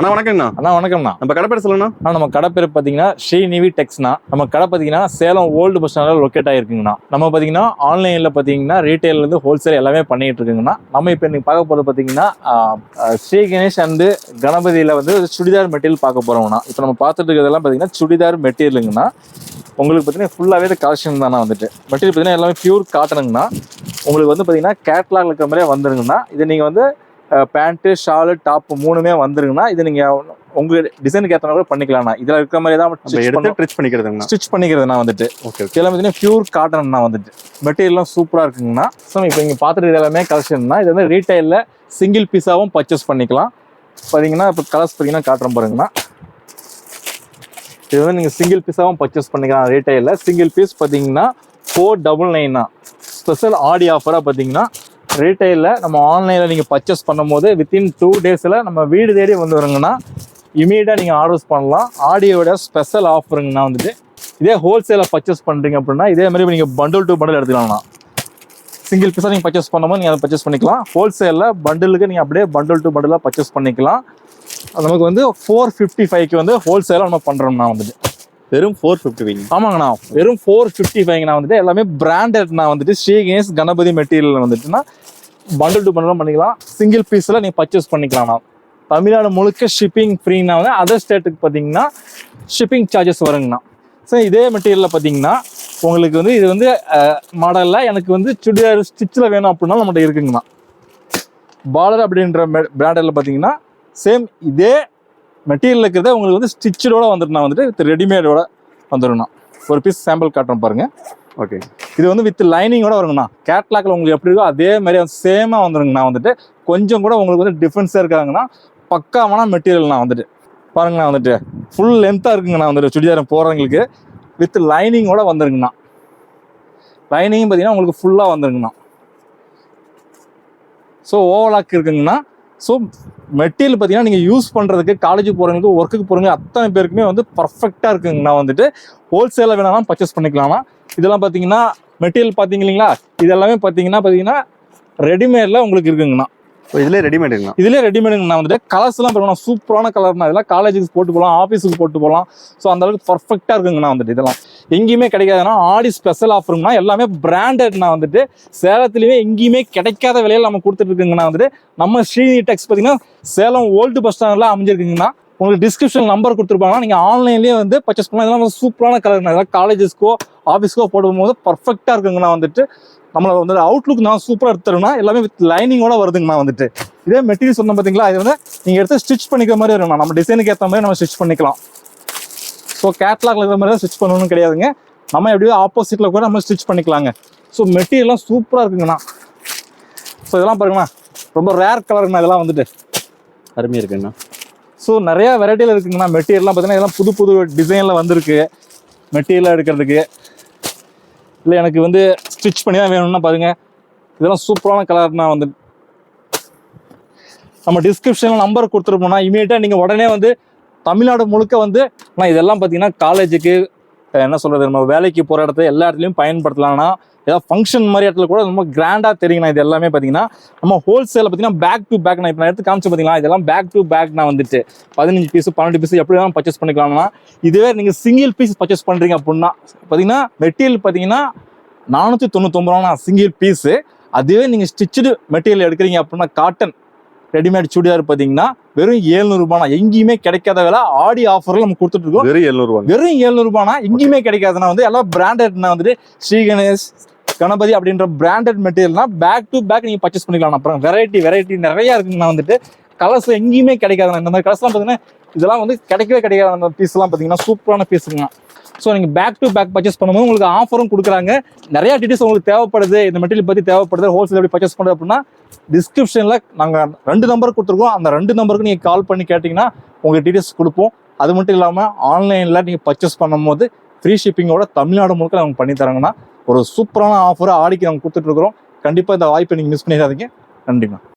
அண்ணா வணக்கங்கண்ணா. அண்ணா வணக்கம்ண்ணா. நம்ம கடை பேர் அண்ணா நம்ம கடை பேர் பார்த்தீங்கன்னா ஸ்ரீநிவி டெக்ஸ்னா நம்ம கடை பார்த்தீங்கன்னா சேலம் ஓல்டு பஸ் ஸ்டாண்டில் லொக்கேட் ஆகிருக்குங்கண்ணா. நம்ம பார்த்தீங்கன்னா ஆன்லைனில் பார்த்தீங்கன்னா ரீட்டைல்லேருந்து ஹோல்சேல் எல்லாமே பண்ணிட்டு இருக்குங்கண்ணா நம்ம இப்போ இன்னைக்கு பார்க்க போகிறது பார்த்தீங்கன்னா ஸ்ரீ கணேஷ் அண்டு கணபதியில் வந்து சுடிதார் மெட்டீரியல் பார்க்க போகிறோம்ண்ணா இப்போ நம்ம பார்த்துட்டு இருக்கிறதெல்லாம் பார்த்தீங்கன்னா சுடிதார் மெட்டீரியலுங்கண்ணா. உங்களுக்கு பார்த்தீங்கன்னா ஃபுல்லாகவே கலெக்ஷன் தானே வந்துட்டு. மெட்டீரியல் பார்த்தீங்கன்னா எல்லாமே பியூர் காட்டனுங்கண்ணா உங்களுக்கு வந்து பார்த்தீங்கன்னா கேட்லாக் இருக்கிற மாதிரியே வந்துருங்கண்ணா. இது நீங்கள் வந்து பேண்ட்டு ஷாலு டாப் மூணுமே வந்துருங்கண்ணா இது நீங்கள் உங்க டிசைனுக்கு ஏற்ற கூட பண்ணிக்கலாம்ண்ணா இதில் இருக்கிற மாதிரி தான் எடுத்து ட்ரிச் பண்ணிக்கிறதுங்கண்ணா ஸ்டிச் பண்ணிக்கிறது நான் வந்துட்டு. ஓகே ஓகே இதெல்லாம் பார்த்தீங்கன்னா பியூர் காட்டன் நான் வந்துட்டு. மெட்டீரியல்லாம் சூப்பராக இருக்குங்கண்ணா ஸோ இப்போ இங்கே பார்த்துட்டு எல்லாமே கலெக்ஷன்னா இது வந்து ரீட்டைலில் சிங்கிள் பீஸாகவும் பர்ச்சேஸ் பண்ணிக்கலாம். பார்த்தீங்கன்னா இப்போ கலர்ஸ் பார்த்தீங்கன்னா காட்டுறேன் பாருங்கண்ணா இது வந்து நீங்கள் சிங்கிள் பீஸாகவும் பர்ச்சேஸ் பண்ணிக்கலாம் ரீட்டைலில் சிங்கிள் பீஸ் பார்த்தீங்கன்னா ஃபோர் டபுள் நைன்னா ஸ்பெஷல் ஆடி ஆஃபராக பார்த்தீங்கன்னா ரீட்டைலில் நம்ம ஆன்லைனில் நீங்கள் பர்ச்சேஸ் பண்ணும்போது வித்தின் டூ டேஸில் நம்ம வீடு தேடி வந்து வருங்கன்னா இமீடியட்டாக நீங்கள் ஆர்டர்ஸ் பண்ணலாம். ஆடியோட ஸ்பெஷல் ஆஃபருங்கண்ணா வந்துட்டு. இதே ஹோல்சேலில் பர்ச்சேஸ் பண்ணுறீங்க அப்படின்னா இதே மாதிரி நீங்கள் பண்டில் டூ பண்டில் எடுத்துக்கலாம்ண்ணா. சிங்கிள் பீஸாக நீங்கள் பர்ச்சேஸ் பண்ணும்போது நீங்கள் அதை பர்ச்சேஸ் பண்ணிக்கலாம். ஹோல்சேலில் பண்டிலுக்கு நீங்கள் அப்படியே பண்டில் டூ பண்டிலாக பர்ச்சேஸ் பண்ணிக்கலாம். நமக்கு வந்து ஃபோர் ஃபிஃப்டி ஃபைவ்க்கு வந்து ஹோல்சேலாக நம்ம பண்ணுறோம்ண்ணா வந்துட்டு. வெறும் ஃபோர் ஃபிஃப்டி ஃபைவ் ஆமாங்கண்ணா. வெறும் ஃபோர் ஃபிஃப்டி ஃபைவ்ங்கண்ணா வந்துட்டு எல்லாமே பிராண்டட்னா வந்துட்டு ஸ்ரீ கணேஷ் கணபதி மெட்டீரியல் வந்துட்டுனா பண்டில் டு பண்டிலும் பண்ணிக்கலாம். சிங்கிள் பீஸில் நீங்கள் பர்ச்சேஸ் பண்ணிக்கலாம்ண்ணா. தமிழ்நாடு முழுக்க ஷிப்பிங் ஃப்ரீனா வந்து அதர் ஸ்டேட்டுக்கு பார்த்தீங்கன்னா ஷிப்பிங் சார்ஜஸ் வருங்கண்ணா. ஸோ இதே மெட்டீரியலில் பார்த்தீங்கன்னா உங்களுக்கு வந்து இது வந்து மாடலில் எனக்கு வந்து சுடிதார் ஸ்டிச்சில் வேணும் அப்படின்னா நம்மகிட்ட இருக்குங்கண்ணா. பாலர் அப்படின்ற பிராண்டில் பார்த்தீங்கன்னா சேம் இதே மெட்டீரியல் இருக்கிறத உங்களுக்கு வந்து ஸ்டிச்சடோட வந்துட்டுனா வந்துட்டு வித் ரெடிமேடோட வந்துடும்ண்ணா ஒரு பீஸ் சாம்பிள் காட்டுறோம் பாருங்க. ஓகே. இது வந்து வித் லைனிங்கோட வருங்கண்ணா. கேட்லாக்ல உங்களுக்கு எப்படி இருக்கோ அதே மாதிரி சேமாக வந்துருங்கண்ணா வந்துட்டு கொஞ்சம் கூட உங்களுக்கு வந்து டிஃப்ரென்ஸாக இருக்காங்கன்னா பக்காவான மெட்டீரியல்ண்ணா வந்துட்டு. பாருங்கண்ணா வந்துட்டு. ஃபுல் லென்த்தாக இருக்குங்கண்ணா வந்துட்டு. சுடிதாரம் போகிறவங்களுக்கு வித் லைனிங்கோட வந்துருங்கண்ணா. லைனிங்கும் பார்த்தீங்கன்னா உங்களுக்கு ஃபுல்லாக வந்துருங்கண்ணா. ஸோ ஓவலாக் இருக்குங்கண்ணா. ஸோ மெட்டீரியல் பார்த்தீங்கன்னா நீங்கள் யூஸ் பண்ணுறதுக்கு காலேஜ் போகிறவங்களுக்கு ஒர்க்குக்கு போகிறவங்க அத்தனை பேருக்குமே வந்து பர்ஃபெக்டாக இருக்குங்கண்ணா வந்துட்டு ஹோல்சேலாக வேணாலும் பர்ச்சேஸ் பண்ணிக்கலாம்ண்ணா இதெல்லாம் பார்த்தீங்கன்னா மெட்டீரியல் பார்த்தீங்க இல்லைங்களா? இதெல்லாமே பார்த்தீங்கன்னா பார்த்தீங்கன்னா ரெடிமேடில் உங்களுக்கு இருக்குங்கண்ணா. இதுலேயே ரெடிமேடுங்கண்ணா இதுலேயே ரெடிமேடுங்கண்ணா வந்துட்டு கலர்ஸ்லாம் பாருங்கண்ணா சூப்பரான கலர்னா இதெல்லாம் காலேஜுக்கு போட்டு போகலாம் ஆஃபீஸுக்கு போட்டு போகலாம். ஸோ அந்த அளவுக்கு பர்ஃபெக்டாக இருக்குங்கண்ணா வந்துட்டு இதெல்லாம். எங்கேயுமே கிடைக்காதுன்னா ஆடி ஸ்பெஷல் ஆஃபருங்கண்ணா எல்லாமே பிராண்டட்னா வந்துட்டு சேலத்துலேயுமே எங்கேயுமே கிடைக்காத விலையில் நம்ம கொடுத்துட்டு இருக்குங்கண்ணா வந்துட்டு நம்ம ஸ்ரீனி டெக்ஸ் பார்த்தீங்கன்னா சேலம் ஓல்டு பஸ் ஸ்டாண்டில் அமைஞ்சிருக்குங்கண்ணா உங்களுக்கு டிஸ்கிரிப்ஷன் நம்பர் கொடுத்துருப்பாங்க. நீங்கள் ஆன்லைன்லேயே வந்து பர்ச்சேஸ் பண்ணலாம். இதெல்லாம் சூப்பரான கலர் இதெல்லாம் காலேஜஸ்க்கோ ஆஃபீஸ்க்கோ போடும்போது பர்ஃபெக்டாக இருக்குங்கண்ணா வந்துட்டு நம்மளை வந்து அவுட்லுக் நான் சூப்பராக எடுத்துருன்னா எல்லாமே வித் லைனிங்கோட வருதுங்கண்ணா வந்துட்டு. இதே மெட்டீரியல் சொன்ன பார்த்தீங்களா இது வந்து நீங்கள் எடுத்து ஸ்டிச் பண்ணிக்கிற மாதிரி இருக்குண்ணா நம்ம டிசைனுக்கு ஏற்ற மாதிரி நம்ம ஸ்டிச் பண்ணிக்கலாம். ஸோ கேட்லாக்ல இருக்கிற மாதிரி தான் ஸ்டிச் பண்ணணும்னு கிடையாதுங்க. நம்ம எப்படியோ ஆப்போசிட்டில் கூட நம்ம ஸ்டிச் பண்ணிக்கலாங்க. ஸோ மெட்டீரியல்லாம் சூப்பராக இருக்குங்கண்ணா ஸோ இதெல்லாம் பாருங்கண்ணா ரொம்ப ரேர் கலருங்கண்ணா இதெல்லாம் வந்துட்டு. அருமையாக இருக்குங்கண்ணா ஸோ நிறைய வெரைட்டியில் இருக்குங்கண்ணா மெட்டீரியல்லாம் பார்த்தீங்கன்னா இதெல்லாம் புது புது டிசைனில் வந்திருக்கு. மெட்டீரியலாக எடுக்கிறதுக்கு. இல்லை எனக்கு வந்து ஸ்டிச் பண்ணி தான் வேணும்னா பாருங்க. இதெல்லாம் சூப்பரான கலர்னா வந்து நம்ம டிஸ்கிரிப்ஷனில் நம்பர் கொடுத்துருப்போம்னா இமீடியட்டாக நீங்கள் உடனே வந்து தமிழ்நாடு முழுக்க வந்து நான் இதெல்லாம் பார்த்தீங்கன்னா காலேஜுக்கு என்ன சொல்கிறது நம்ம வேலைக்கு போகிற இடத்துல எல்லா இடத்துலையும் பயன்படுத்தலாம்னா ஏதாவது ஃபங்க்ஷன் மாதிரி இடத்துல கூட ரொம்ப கிராண்டாக தெரியுங்கண்ணா இது எல்லாமே பார்த்தீங்கன்னா நம்ம ஹோல்சேலில் பார்த்தீங்கன்னா பேக் டு பேக் நான் இப்போ நான் எடுத்து காமிச்சு பார்த்தீங்களா இதெல்லாம் பேக் டு பேக் நான் வந்துட்டு பதினஞ்சு பீஸ் பன்னெண்டு பீஸ் எப்படி வேணாலும் பர்ச்சேஸ் பண்ணிக்கலாம்னா இதுவே நீங்கள் சிங்கிள் பீஸ் பர்ச்சேஸ் பண்ணுறீங்க அப்படின்னா பார்த்தீங்கன்னா மெட்டீரியல் பார்த்தீங்கன்னா நானூற்றி தொண்ணூத்தொம்பது ரூபா சிங்கிள் பீஸு அதுவே நீங்கள் ஸ்டிச்சுடு மெட்டீரியல் எடுக்கிறீங்க அப்படின்னா காட்டன் ரெடிமேட் சுடிதார் பார்த்தீங்கன்னா வெறும் ஏழ்நூறுபானா எங்கேயுமே கிடைக்காத விலை ஆடி ஆஃபரில் நம்ம கொடுத்துட்டு இருக்கோம். வெறும் எழுநூறுவாங்க வெறும் ஏழ்நூறுபானா எங்கேயுமே கிடைக்காதுன்னா வந்து எல்லாம் பிராண்டட்னா வந்துட்டு ஸ்ரீ கணேஷ் கணபதி அப்படின்ற பிராண்டட் மெட்டீரியல்னா பேக் டு பேக் நீங்கள் பர்ச்சேஸ் பண்ணிக்கலாம். அப்புறம் வெரைட்டி வெரைட்டி நிறைய இருக்குங்கண்ணா வந்துட்டு கலர்ஸ் எங்கேயுமே கிடைக்காதுண்ணா. இந்த மாதிரி கலர்ஸ்லாம் பார்த்தீங்கன்னா இதெல்லாம் வந்து கிடைக்கவே கிடைக்காது. அந்த பீஸ்லாம் பார்த்தீங்கன்னா சூப்பரான பீஸுங்க ஸோ நீங்கள் பேக் டு பேக் பர்ச்சேஸ் பண்ணும்போது உங்களுக்கு ஆஃபரும் கொடுக்குறாங்க. நிறையா டீட்டெயில்ஸ் உங்களுக்கு தேவைப்படுது. இந்த மெட்டீரியல் பற்றி தேவைப்படுது. ஹோல்சேல் எப்படி பர்ச்சேஸ் பண்ணுறது அப்படின்னா டிஸ்கிரிப்ஷனில் நாங்கள் ரெண்டு நம்பர் கொடுத்துருக்கோம். அந்த ரெண்டு நம்பருக்கு நீங்கள் கால் பண்ணி கேட்டிங்கன்னா உங்களுக்கு டீட்டெயில்ஸ் கொடுப்போம். அது மட்டும் இல்லாமல் ஆன்லைனில் நீங்கள் பர்ச்சேஸ் பண்ணும்போது ஃப்ரீ ஷிப்பிங்கோட தமிழ்நாடு முழுக்க நாங்கள் பண்ணி தராங்கன்னா ஒரு சூப்பரான ஆஃபரை ஆடிக்கு நாங்கள் கொடுத்துட்ருக்குறோம் கண்டிப்பாக இந்த வாய்ப்பை நீங்கள் மிஸ் பண்ணிடாதீங்க. நன்றிண்ணா